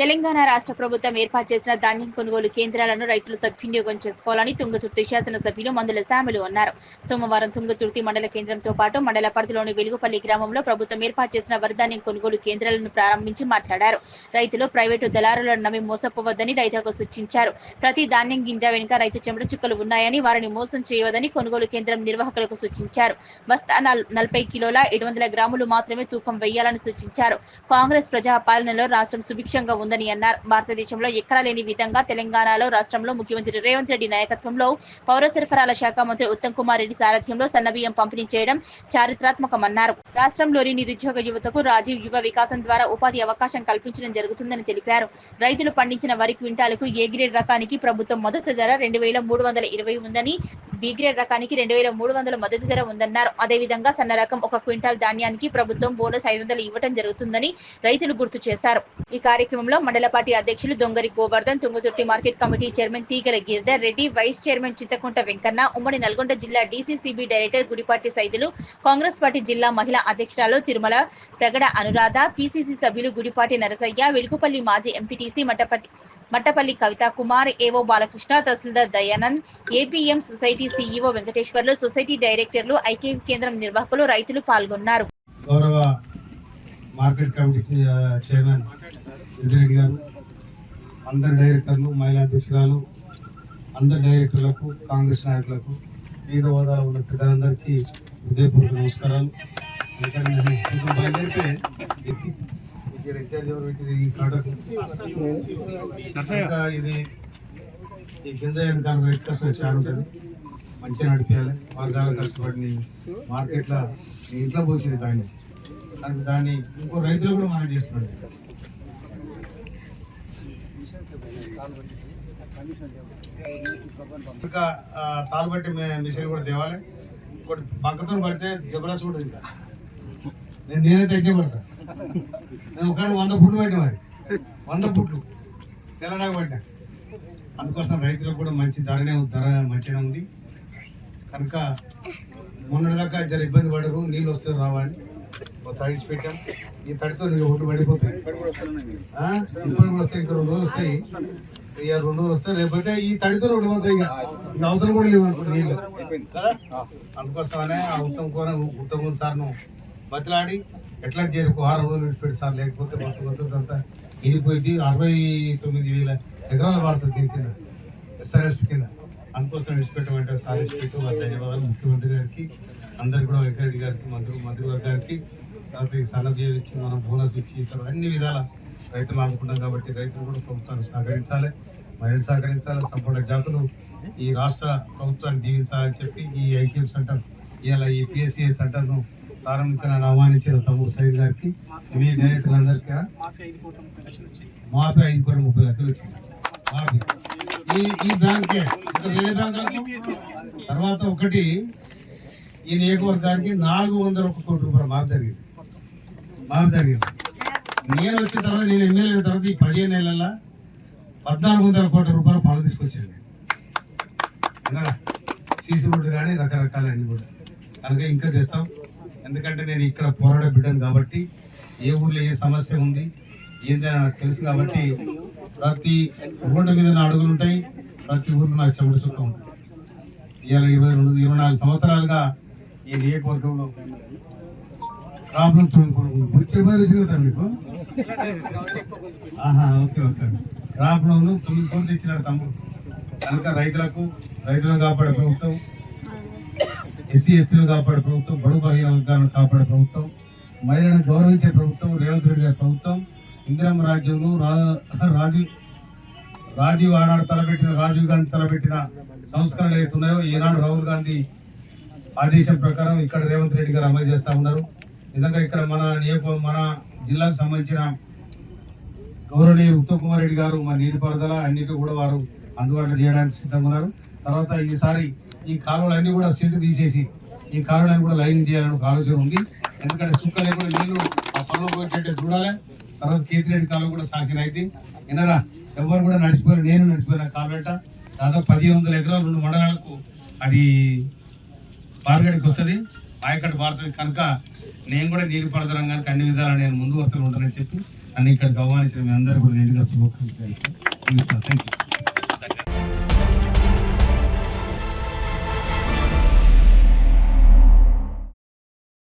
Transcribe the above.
తెలంగాణ రాష్ట్ర ప్రభుత్వం ఏర్పాటు చేసిన ధాన్యం కొనుగోలు కేంద్రాలను రైతులు సద్వినియోగం చేసుకోవాలని తుంగతుర్తి శాసనసభ్యులు మందుల శాములు అన్నారు. సోమవారం తుంగతుర్తి మండల కేంద్రంతో పాటు మండల పరిధిలోని వెలుగుపల్లి గ్రామంలో ప్రభుత్వం ఏర్పాటు చేసిన వరిధాన్యం కొనుగోలు కేంద్రాలను ప్రారంభించి మాట్లాడారు. రైతులు ప్రైవేటు దళారులను నమ్మి మోసపోవద్దని రైతులకు సూచించారు. ప్రతి ధాన్యం గింజ వెనుక రైతు చెమట చుక్కలు ఉన్నాయని వారిని మోసం చేయవద్దని కొనుగోలు కేంద్రం నిర్వాహకులకు సూచించారు. బస్తా నలభై కిలోల ఏడు వందల గ్రాములు మాత్రమే తూకం వేయాలని సూచించారు. కాంగ్రెస్ ప్రజా పాలనలో రాష్ట్రం సుభిక్షంగా ఉందని అన్నారు. భారతదేశంలో ఎక్కడా లేని విధంగా తెలంగాణలో రాష్ట్రంలో ముఖ్యమంత్రి రేవంత్ రెడ్డి నాయకత్వంలో పౌర సరఫరాల శాఖ మంత్రి ఉత్తమ్ కుమార్ రెడ్డి సారథ్యంలో సన్నబియ్యం పంపిణీ చేయడం చారిత్రాత్మకమన్నారు. రాష్ట్రంలోని నిరుద్యోగ యువతకు రాజీవ్ యువ వికాసం ద్వారా ఉపాధి అవకాశం కల్పించడం జరుగుతుందని తెలిపారు. రైతులు పండించిన వరి క్వింటాలకు ఏ గ్రేడ్ రకానికి ప్రభుత్వం మద్దతు ధర రెండు వేల మూడు వందల ఇరవై ఉందని బి గ్రేడ్ రకానికి రెండు వేల మూడు వందల మొదటి ధర ఉందన్నారు. అదేవిధంగా సన్న రకం ఒక క్వింటాల్ ధాన్యానికి ప్రభుత్వం బోనస్ ఐదు వందలు ఇవ్వడం జరుగుతుందని రైతులు గుర్తు చేశారు. ఈ కార్యక్రమంలో మండల పార్టీ అధ్యక్షులు Dongari Govardhan Tungaturthi market committee chairman Teegala Giridhar Reddy vice chairman Chintakunta Venkanna ఉమ్మడి నల్గొండ జిల్లా DCCB director Gudipati Saidulu Congress party జిల్లా మహిళా అధ్యక్షురాలు తిరుమల ప్రగడ అనురాధ పీసీసీ సభ్యులు గుడిపాటి నరసయ్య వెలుగుపల్లి మాజీ MPTC Mattapalli Mattapalli Kavitha Kumar AO Balakrishna tahsildar Dayanand APM society CEO Venkateswarlu society డైరెక్టర్లు IK కేంద్రం నిర్వాహకులు రైతులు పాల్గొన్నారు. గౌరవ మార్కెట్ కమిటీ చైర్మన్ రెడ్డి గారు అందరి డైరెక్టర్లు మహిళా అధ్యక్షురాలు అందరి డైరెక్టర్లకు కాంగ్రెస్ నాయకులకు వివిధ హోదాలో ఉన్న పెద్దలందరికీ హృదయపూర్వక నమస్కారాలు. బయలుదేరితే ఎక్కి ఇక్కడ ఇన్ఛార్జ్ ఎవరు పెట్టింది ఈ కాటకు ఇంకా ఇది ఈ కింద వెనకాల రైతు కష్టం చాలా ఉంటుంది. మంచిగా నడిపించాలి మార్గాలు కష్టపడి మార్కెట్లో ఇంట్లో పోసింది దాన్ని. దానికి దాన్ని ఇంకో రైతులు కూడా మనం చేస్తున్నాడు ఇంకా తాలు బట్టి మిషన్ కూడా తేవాలి. ఇంకోటి పక్కతో పడితే జబరాస్ కూడా ఇంకా నేను నేనే తగ్గే పడతా. నేను ఒక వంద ఫుట్లు పట్టిన మరి. వంద ఫుట్లు తెలంగాణ పట్టినా. అందుకోసం రైతులకు కూడా మంచి ధరనే ధర మంచిగా ఉంది. కనుక మొన్నటిదాకా జర ఇబ్బంది పడరు నీళ్ళు వస్తే రావాలి. తడిసి పెట్టాం ఈ తడితో నీకు ఒడ్డు పడిపోతాయి. ఇప్పుడు కూడా వస్తాయి ఇంకా రెండు రోజులు వస్తాయి. ఇక రెండు రోజులు వస్తాయి లేకపోతే ఈ తడితో పోతాయి ఇక. ఇక అవసరం కూడా లేవు అనుకో నీళ్ళు. కదా? అందుకోసమనే ఆ ఉత్తమ్ కోర ఉత్తమ్ సార్ను బతిలాడి ఎట్లా చేరుకో ఆరు రోజులు విడిచిపెట్టి సార్ లేకపోతే మొత్తం మొత్తంతా ఇనిపోయింది అరవై తొమ్మిది వేల ఎకరాలు పడుతుంది దీని కింద ఎస్ఆర్ఎస్ కింద. అందుకోసం విడిచిపెట్టమంటే సార్ విడిచిపెట్టు వారి ధన్యవాదాలు. ముఖ్యమంత్రి గారికి అందరికి కూడా వెంకరెడ్డి గారికి మంత్రి మంత్రివర్గానికి తర్వాత ఈ సన్నబియ్యం ఇచ్చి మనం బోనస్ ఇచ్చి ఇతర అన్ని విధాల రైతులు ఆదుకుంటాం కాబట్టి రైతులు కూడా ప్రభుత్వాన్ని సహకరించాలి. మహిళలు సహకరించాలి. సంపూర్ణ జాతులు ఈ రాష్ట్ర ప్రభుత్వాన్ని దీవించాలని చెప్పి ఈ ఐక్యం సెంటర్ ఇవాళ ఈ పిఎస్సిఐ సెంటర్ను ప్రారంభించాలని ఆహ్వానించిన తమ్ముడు సైద్ గారికి. మీ డైరెక్టర్లందరికీ మాపై ఐదు కోట్ల ముప్పై లక్షలు వచ్చింది ఈ ఈ బ్యాంకే ఇంకా వేరే బ్యాంకులకు తర్వాత ఒకటి ఈ నియోజకవర్గానికి నాలుగు వందల ఒక కోటి రూపాయలు మాకు జరిగింది. మాకు జరిగింది. నేను వచ్చిన తర్వాత నేను ఎమ్మెల్యే అయిన తర్వాత ఈ పదిహేను నెలల్లో పద్నాలుగు వందల కోట్ల రూపాయలు పనులు తీసుకొచ్చాను నేను. సీసీ రోడ్డు కానీ రకరకాల అన్ని కూడా. కనుక ఇంకా చేస్తాం. ఎందుకంటే నేను ఇక్కడ పోరాడ బిడ్డను కాబట్టి ఏ ఊర్లో ఏ సమస్య ఉంది ఏందని నాకు తెలుసు కాబట్టి ప్రతి ఊళ్ళ మీద నా అడుగులు ఉంటాయి ప్రతి ఊర్లో నాకు చెమట చుక్క ఉంటుంది. ఇవాళ ఇరవై రెండు ఇరవై నాలుగు సంవత్సరాలుగా ఈ నియోజకవర్గంలో ప్రాబ్లం వచ్చే పేరు కదా మీకు? ఆహా ఓకే ఓకే. ప్రాబ్లం తొమ్మిది కోట్లు తెచ్చినాడు తమ్ముడు. కనుక రైతులకు రైతులను కాపాడే ప్రభుత్వం ఎస్సీ ఎస్టీలను కాపాడే ప్రభుత్వం బడుగు బలహీన వర్గాలను కాపాడే ప్రభుత్వం మహిళలను గౌరవించే ప్రభుత్వం రేవంత్ రెడ్డి గారి ప్రభుత్వం ఇందిరమ్మ రాజ్యంలో రాజు రాజీవ్ ఆనాడు తలపెట్టిన రాజీవ్ గాంధీ తలపెట్టిన సంస్కరణలు ఏవైతే ఉన్నాయో ఈనాడు రాహుల్ గాంధీ ఆదేశం ప్రకారం ఇక్కడ రేవంత్ రెడ్డి గారు అమలు చేస్తూ ఉన్నారు. నిజంగా ఇక్కడ మన నియోజక మన జిల్లాకు సంబంధించిన గౌరవనీయ ఉత్తమ్ కుమార్ రెడ్డి గారు మా నీటిపారుదల అన్నిటి కూడా వారు అందుబాటులో చేయడానికి సిద్ధంగా ఉన్నారు. తర్వాత ఈసారి ఈ కాలువలన్నీ కూడా సీటు తీసేసి ఈ కాలువలన్నీ కూడా లైన్ చేయాలని ఒక ఆలోచన ఉంది. ఎందుకంటే సుక్క లేకుండా నీళ్ళు ఆ పనులు పోయేటట్టు చూడాలి. తర్వాత కేతిరెడ్డి కాలం కూడా సాంక్షన్ అయితే వినరా ఎవరు కూడా నడిచిపోయారు నేను నడిచిపోయిన కాలువట. దాదాపు పదిహేను వందల ఎకరాలు రెండు మండలాలకు అది పారగడికి వస్తుంది. ఆయకట్టు పారుతుంది కనుక నేను కూడా నీరు పడతాను కనుక అన్ని విధాలు నేను ముందు వరుసలో ఉంటానని చెప్పి నన్ను ఇక్కడ గౌరవించిన మీ అందరూ కూడా నేను శుభాకాంక్షలు థ్యాంక్ యూ